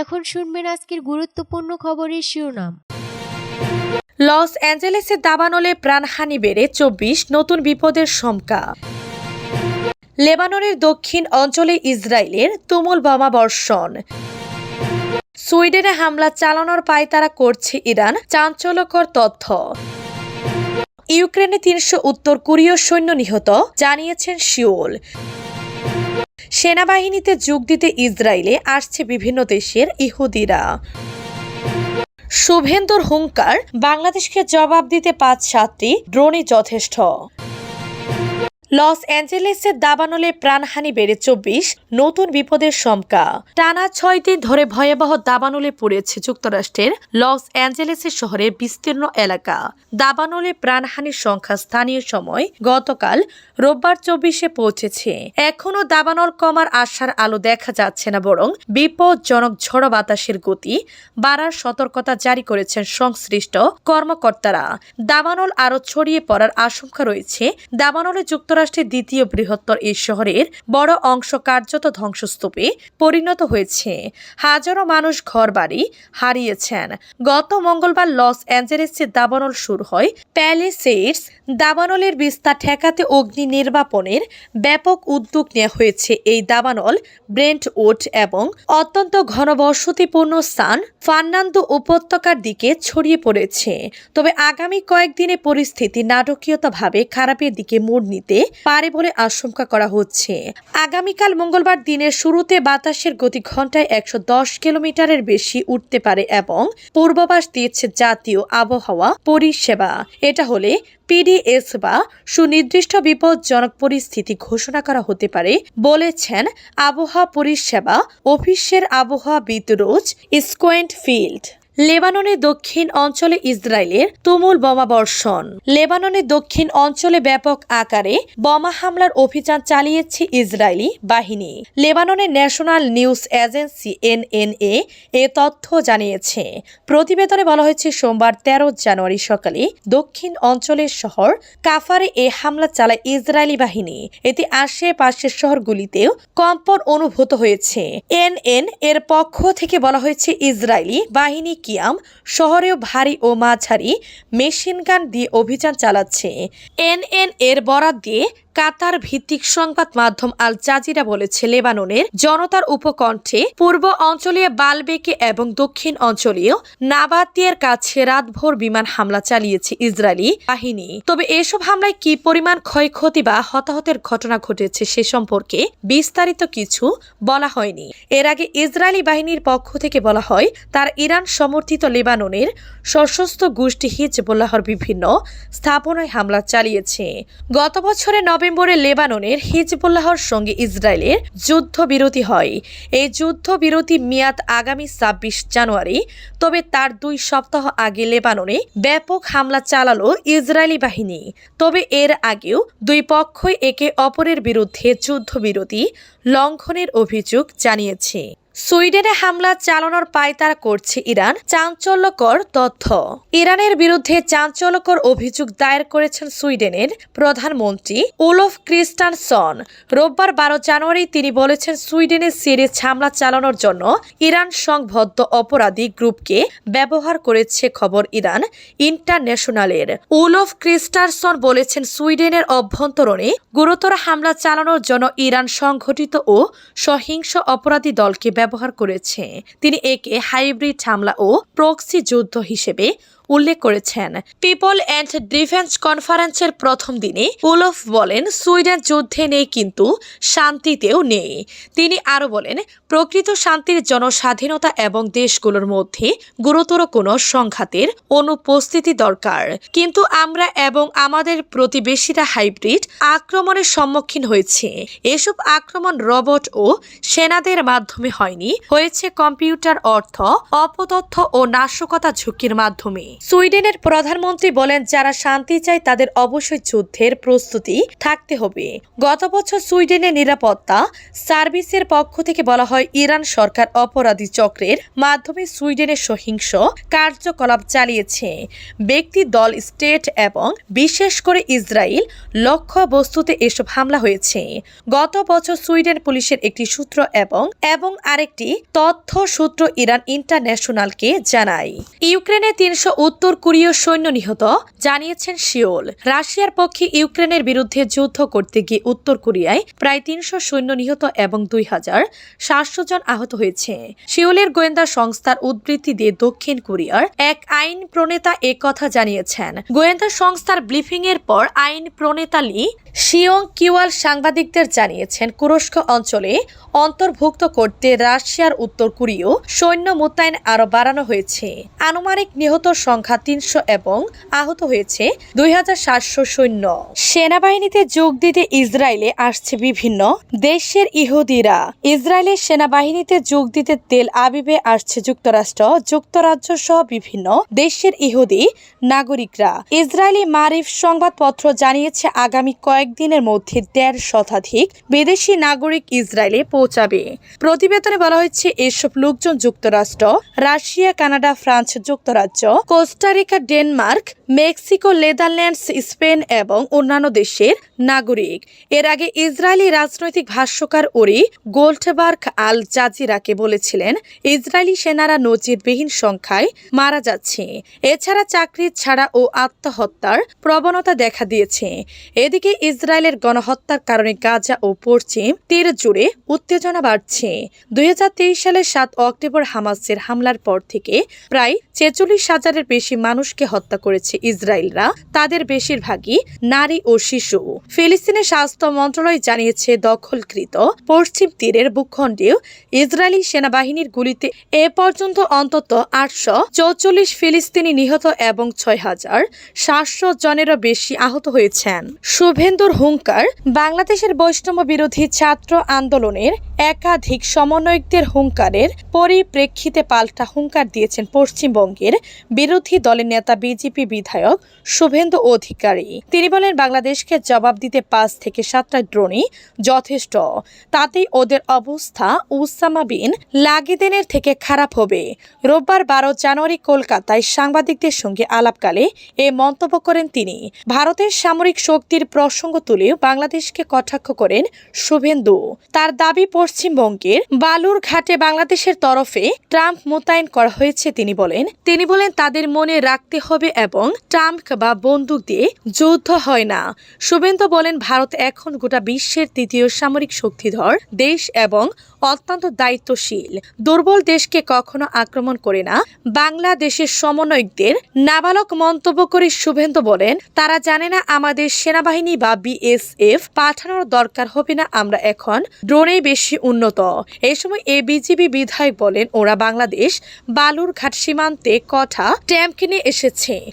এখন শুনবেন আজকের গুরুত্বপূর্ণ খবরের শিরোনাম। লস অ্যাঞ্জেলেসে দাবানলে প্রাণহানি বেড়ে চব্বিশ, নতুন বিপদের শঙ্কা। লেবাননের দক্ষিণ অঞ্চলে ইসরায়েলের তুমুল বোমা বর্ষণ সুইডেনে হামলা চালানোর পায়তারা করছে ইরান, চাঞ্চল্যকর তথ্য। ইউক্রেনে তিনশো উত্তর কোরীয় সৈন্য নিহত, জানিয়েছেন শিওল। সেনাবাহিনীতে যোগ দিতে ইসরায়েলে আসছে বিভিন্ন দেশের ইহুদিরা। শুভেন্দুর হুঙ্কার, বাংলাদেশকে জবাব দিতে পাঁচ সাতটি, ড্রোনই যথেষ্ট। লস অ্যাঞ্জেলেসের দাবানলে প্রাণহানি বেড়ে চব্বিশ, নতুন বিপদের শঙ্কা। টানা ছয় দিন ধরে ভয়াবহ দাবানলে পড়েছে যুক্তরাষ্ট্রের লস অ্যাঞ্জেলেসের শহরের বিস্তীর্ণ এলাকা। দাবানলে প্রাণহানির সংখ্যা স্থানীয় সময় গতকাল রোববার চব্বিশে পৌঁছেছে। এখনও দাবানল কমার আশার আলো দেখা যাচ্ছে না, বরং বিপজ্জনক ঝড়ো বাতাসের গতি বাড়ার সতর্কতা জারি করেছেন সংশ্লিষ্ট কর্মকর্তারা। দাবানল আরও ছড়িয়ে পড়ার আশঙ্কা রয়েছে। দাবানলে যুক্তরাষ্ট্রের দ্বিতীয় বৃহত্তর এই শহরের বড় অংশ কার্যত ধ্বংসস্তূপে পরিণত হয়েছে। হাজারো মানুষ ঘরবাড়ি হারিয়েছেন। গত মঙ্গলবার লস অ্যাঞ্জেলেসে দাবানল শুরু হয়। প্যালেসেটস দাবানলের বিস্তার ঠেকাতে অগ্নি নির্বাপনের ব্যাপক উদ্যোগ নেওয়া হয়েছে। এই দাবানল ব্রেন্ট ব্রেন্টউড এবং অত্যন্ত ঘনবসতিপূর্ণ স্থান ফার্নান্দো উপত্যকার দিকে ছড়িয়ে পড়েছে। তবে আগামী কয়েকদিনে পরিস্থিতি নাটকীয়তাভাবে খারাপের দিকে মোড় নিতে পারে বলে আশঙ্কা করা হচ্ছে। আগামীকাল মঙ্গলবার দিনের শুরুতে বাতাসের গতি ঘন্টায় একশো দশ কিলোমিটারের বেশি উঠতে পারে এবং পূর্বাভাস দিয়েছে জাতীয় আবহাওয়া পরিষেবা। এটা হলে পিডিএস বা সুনির্দিষ্ট বিপজ্জনক পরিস্থিতি ঘোষণা করা হতে পারে বলেছেন আবহাওয়া পরিষেবা অফিসের আবহাওয়াবিদ রোজ স্কোয়েন্ট ফিল্ড লেবাননের দক্ষিণ অঞ্চলে ইসরায়েলের তুমুল বোমা বর্ষণ লেবাননের দক্ষিণ অঞ্চলে ব্যাপক আকারে বোমা হামলার অভিযান চালিয়েছে ইসরায়েলি বাহিনী। লেবাননের ন্যাশনাল নিউজ এজেন্সি এনএনএ এ তথ্য জানিয়েছে, প্রতিবেদনে বলা হয়েছে সোমবার তেরো জানুয়ারি সকালে দক্ষিণ অঞ্চলের শহর কাফারে এ হামলা চালায় ইসরায়েলি বাহিনী। এতে আশেপাশের শহরগুলিতেও কম্পন অনুভূত হয়েছে। এনএন এর পক্ষ থেকে বলা হয়েছে, ইসরায়েলি বাহিনী কিয়াম শহরেও ভারী ও মাঝারি মেশিনগান দিয়ে অভিযান চালাচ্ছে। এনএন এর বরাদ দিয়ে কাতার ভিত্তিক সংবাদ মাধ্যম আল জাজিরা বলেছে, লেবাননের জনতার উপকণ্ঠে পূর্ব অঞ্চলীয় বালবেকে এবং দক্ষিণ অঞ্চলীয় নাবাতিয়ার কাছে রাতভর বিমান হামলা চালিয়েছে ইসরায়েলি বাহিনী। তবে এসব হামলায় কি পরিমাণ ক্ষয়ক্ষতি বা হতাহতের ঘটনা ঘটেছে সে সম্পর্কে বিস্তারিত কিছু বলা হয়নি। এর আগে ইসরায়েলি বাহিনীর পক্ষ থেকে বলা হয়, তার ইরান সমর্থিত লেবাননের সশস্ত্র গোষ্ঠী হিজবুল্লাহর বিভিন্ন স্থাপনায় হামলা চালিয়েছে। গত বছরের নভেম্বরে লেবাননের হিজবুল্লাহর সঙ্গে ইসরায়েলের যুদ্ধবিরতি হয়। এই যুদ্ধবিরতি মেয়াদ আগামী ছাব্বিশ জানুয়ারি, তবে তার দুই সপ্তাহ আগে লেবাননে ব্যাপক হামলা চালালো ইসরায়েলি বাহিনী। তবে এর আগেও দুই পক্ষই একে অপরের বিরুদ্ধে যুদ্ধবিরতি লঙ্ঘনের অভিযোগ জানিয়েছে। সুইডেনে হামলা চালানোর পায়তারা করছে ইরান। চাঞ্চল্যকর তথ্য। ইরানের বিরুদ্ধে চাঞ্চল্যকর অভিযোগ দায়ের করেছেন সুইডেনের প্রধানমন্ত্রী উলফ ক্রিস্টানসন। রোববার বারো জানুয়ারি তিনি বলেছেন, সুইডেনের সিরিজ হামলা চালানোর জন্য ইরান সংবদ্ধ অপরাধী গ্রুপকে ব্যবহার করেছে খবর ইরান ইন্টারন্যাশনালের। উলফ ক্রিস্টারসন বলেছেন, সুইডেনের অভ্যন্তরণে গুরুতর হামলা চালানোর জন্য ইরান সংঘটিত ও সহিংস অপরাধী দলকে ব্যবহার করেছে। তিনি একে হাইব্রিড হামলা ও প্রক্সি যুদ্ধ হিসেবে উল্লেখ করেছেন। পিপল অ্যান্ড ডিফেন্স কনফারেন্সের প্রথম দিনে উলফ বলেন, সুইডেন যুদ্ধে নেই কিন্তু শান্তিতেও নেই। তিনি আরও বলেন, প্রকৃত শান্তির জনস্বাধীনতা এবং দেশগুলোর মধ্যে গুরুতর কোনো সংঘাতের অনুপস্থিতি দরকার। কিন্তু আমরা এবং আমাদের প্রতিবেশীরা হাইব্রিড আক্রমণের সম্মুখীন হয়েছে। এসব আক্রমণ রবট ও সেনাদের মাধ্যমে হয়নি। হয়েছে কম্পিউটার অর্থ, অপতথ্য ও নাশকতা ঝুঁকির মাধ্যমে। সুইডেনের প্রধানমন্ত্রী বলেন, যারা শান্তি চায় তাদের অবশ্যই যুদ্ধের প্রস্তুতি থাকতে হবে। গত বছর সুইডেনের নিরাপত্তা সার্ভিসের পক্ষ থেকে বলা হয়, ইরান সরকার অপরাধী চক্রের মাধ্যমে সুইডেনের সহিংস কার্যকলাপ চালিয়েছে। ব্যক্তি, দল, স্টেট এবং বিশেষ করে ইসরায়েল লক্ষ্য বস্তুতে এসব হামলা হয়েছে। গত বছর সুইডেন পুলিশের একটি সূত্র এবং এবং আরেকটি তথ্য সূত্র ইরান ইন্টারন্যাশনালকে জানায়। ইউক্রেনে তিনশো উত্তর কোরীয় সৈন্য নিহত, জানিয়েছেন শিওল। রাশিয়ার পক্ষে ইউক্রেনের বিরুদ্ধে যুদ্ধ করতে গিয়ে উত্তর কোরিয়ায় প্রায় তিনশো সৈন্য নিহত এবং দুই হাজার সাতশো জন আহত হয়েছে। শিওলের গোয়েন্দা সংস্থার উদ্বৃত্তি দিয়ে দক্ষিণ কোরিয়ার এক আইন প্রণেতা কথা জানিয়েছেন। গোয়েন্দা সংস্থার ব্রিফিং এর পর আইন প্রণেতা লি শিয়ং কিওয়াল সাংবাদিকদের জানিয়েছেন কুরস্ক অঞ্চলে অন্তর্ভুক্ত করতে রাশিয়ার উত্তর কোরীয় সৈন্য মোতায়েন আরও বাড়ানো হয়েছে। আনুমানিক নিহত সংখ্যা তিনশো এবং আহত হয়েছে দুই হাজার সাতশো সৈন্য। সেনাবাহিনীতে যোগ দিতে ইসরায়েলে আসছে বিভিন্ন দেশের ইহুদিরা। ইসরায়েলের সেনাবাহিনীতে যোগ দিতে তেল আবিবে আসছে যুক্তরাষ্ট্র, যুক্তরাজ্য সহ বিভিন্ন দেশের ইহুদি নাগরিকরা। ইসরায়েলি মারিফ সংবাদপত্র জানিয়েছে, আগামী কয়েকদিনের মধ্যে দেড় শতাধিক বিদেশি নাগরিক ইসরায়েলে পৌঁছাবে। প্রতিবেদনে বলা হয়েছে, এসব লোকজন যুক্তরাষ্ট্র, রাশিয়া, কানাডা, ফ্রান্স যুক্তরাজ্য Costa Rica Denmark, Mexico, Netherlands, Spain এবং অন্যান্য দেশের নাগরিক। এর আগে ইসরায়েলি রাজনৈতিক ভাষ্যকার ওরি গোল্ডবার্গ আল জাজিরাকে বলেছিলেন, ইসরায়েলি সেনারা নজিরবিহীন সংখ্যায় মারা যাচ্ছে। এছাড়া চাকরি ছাড়া ও আত্মহত্যার প্রবণতা দেখা দিয়েছে। এদিকে ইসরায়েলের গণহত্যার কারণে গাজা ও পশ্চিম তীর জুড়ে উত্তেজনা বাড়ছে। দুই সালের সাত অক্টোবর হামাসের হামলার পর থেকে প্রায় ছেচল্লিশ হাজারের বেশি মানুষকে হত্যা করেছে ইসরায়েলরা, তাদের বেশিরভাগই নারী ও শিশু। ফিলিস্তিনের স্বাস্থ্য মন্ত্রণালয় জানিয়েছে, দখলকৃত পশ্চিম তীরের ভূখণ্ডেও ইসরায়েলি সেনাবাহিনীর গুলিতে এ পর্যন্ত অন্তত আটশো চৌচল্লিশ ফিলিস্তিনি নিহত এবং ছয় হাজার সাতশো জনেরও বেশি আহত হয়েছেন। শুভেন্দুর হুঙ্কার, বাংলাদেশের বৈষ্ণব বিরোধী ছাত্র আন্দোলনের একাধিক সমন্বয়কদের হুঙ্কারের পরিপ্রেক্ষিতে পাল্টা হুঙ্কার দিয়েছেন পশ্চিমবঙ্গের বিরোধী দলের নেতা বিজেপি বিধায়ক শুভেন্দু অধিকারী। তিনি বলেন, বাংলাদেশকে জবাব দিতে পাঁচ থেকে সাতটা ড্রোনই যথেষ্ট। তাতেই ওদের অবস্থা উসামা বিন লাগিদেনের থেকে খারাপ হবে। রোববার বারো জানুয়ারি কলকাতায় সাংবাদিকদের সঙ্গে আলাপকালে এ মন্তব্য করেন তিনি। ভারতের সামরিক শক্তির প্রসঙ্গ তুলেও বাংলাদেশকে কটাক্ষ করেন শুভেন্দু। তার দাবি পশ্চিমবঙ্গের বালুর ঘাটে বাংলাদেশের তরফে ট্রাম্প মোতায়েন করা হয়েছে, তিনি বলেন। তিনি বলেন, তাদের মনে রাখতে হবে এবং ট্রাম্প বা বন্দুক দিয়ে যুদ্ধ হয় না। শুভেন্দু বলেন, ভারত এখন গোটা বিশ্বের তৃতীয় সামরিক শক্তিধর দেশ এবং অত্যন্ত দায়িত্বশীল। দুর্বল দেশকে কখনো আক্রমণ করে না। বাংলাদেশের সমন্বয়কদের নাবালক মন্তব্য করে শুভেন্দু বলেন, তারা জানে না আমাদের সেনাবাহিনী বা বিএসএফ পাঠানোর দরকার হবে না, আমরা এখন ড্রোনে বেশি উন্নত। এ সময় এ বিজিবি বিধায়ক বলেন, ওরা বাংলাদেশ বালুরঘাট সীমান্তে কঠা ট্যাম্প কিনে এসেছে।